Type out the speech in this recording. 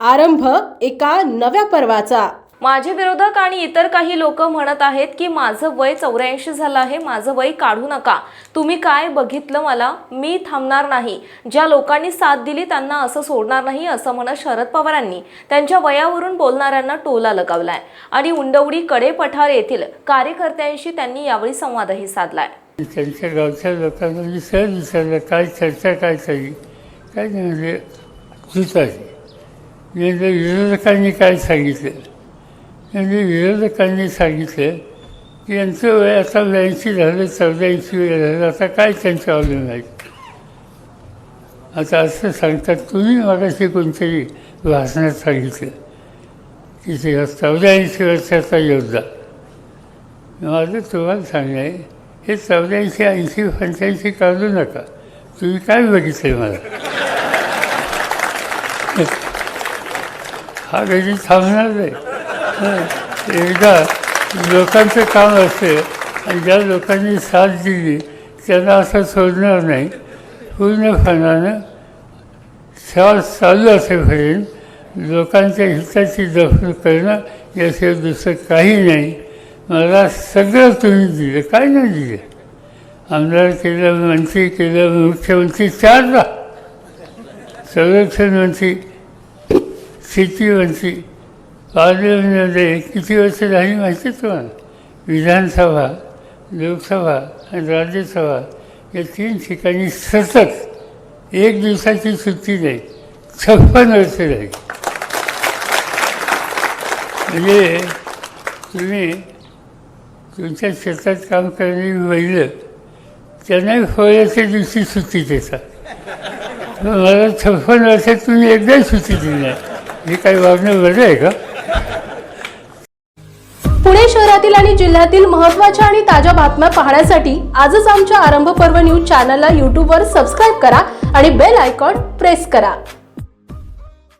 आरंभ एका नव्या पर्वाचा. माझे विरोधक आणि इतर काही लोक म्हणत आहेत की माझं वय चौऱ्याऐंशी झालं आहे माझं वय काढू नका. तुम्ही काय बघितलं मला? मी थांबणार नाही. ज्या लोकांनी साथ दिली त्यांना असं सोडणार नाही असं म्हणत शरद पवारांनी त्यांच्या वयावरून बोलणाऱ्यांना टोला लगावलाय. आणि उंडवडी कडे पठार येथील कार्यकर्त्यांशी त्यांनी यावेळी संवादही साधलाय. त्यांच्या गावच्या लोकांना मी सहज विचारलं काय चर्चा काय चालली काय म्हणजे तुताची जे विरोधकांनी काय सांगितलं? म्हणजे विरोधकांनी सांगितलं की यांचं वय आता ब्याऐंशी झालं चौऱ्याऐंशी वय झालं आता काय त्यांचं अवलंबून आहेत आता असं सांगतात तुम्ही मगाशी कोणतरी भाषणात सांगितलं की ते चौऱ्याऐंशी वर्षाचा योद्धा. माझं तुम्हाला सांगणं आहे हे चौऱ्याऐंशी ऐंशी पंच्याऐंशी काढू नका. तुम्ही काय बघितलं मला? हा कधी थांबणार नाही एकदा लोकांचं काम असते आणि ज्या लोकांनी साथ दिली त्यांना असं सोडणार नाही पूर्णपणानं सेवा चालू असेपर्यंत लोकांच्या हिताची जपणूक करणं याशिवाय दुसरं काही नाही मला सगळं तुम्ही दिलं काय नाही दिलं आमदार केलं मंत्री केलं मुख्यमंत्री चारदा संरक्षण मंत्री स्थितीवरती मंत्री पार्लमेंटमध्ये किती वर्ष झाली माहिती तुम्हाला? विधानसभा लोकसभा आणि राज्यसभा या तीन ठिकाणी सतत एक दिवसाची सुट्टी नाही छप्पन वर्ष राहील. म्हणजे तुम्ही तुमच्या शेतात काम करणारी महिलं त्यांनाही फळ्याच्या दिवशी सुट्टी देतात मला छप्पन वर्षात तुम्ही एकदाही सुट्टी दिली नाही. ही काही वागणं वेगळी आहे का? पुणे शहरातील आणि जिल्ह्यातील महत्त्वाच्या आणि ताज्या बातम्या पाहण्यासाठी आजच आमच्या आरंभ पर्व न्यूज चॅनलला यूट्यूबवर सबस्क्राईब करा आणि बेल आयकॉन प्रेस करा.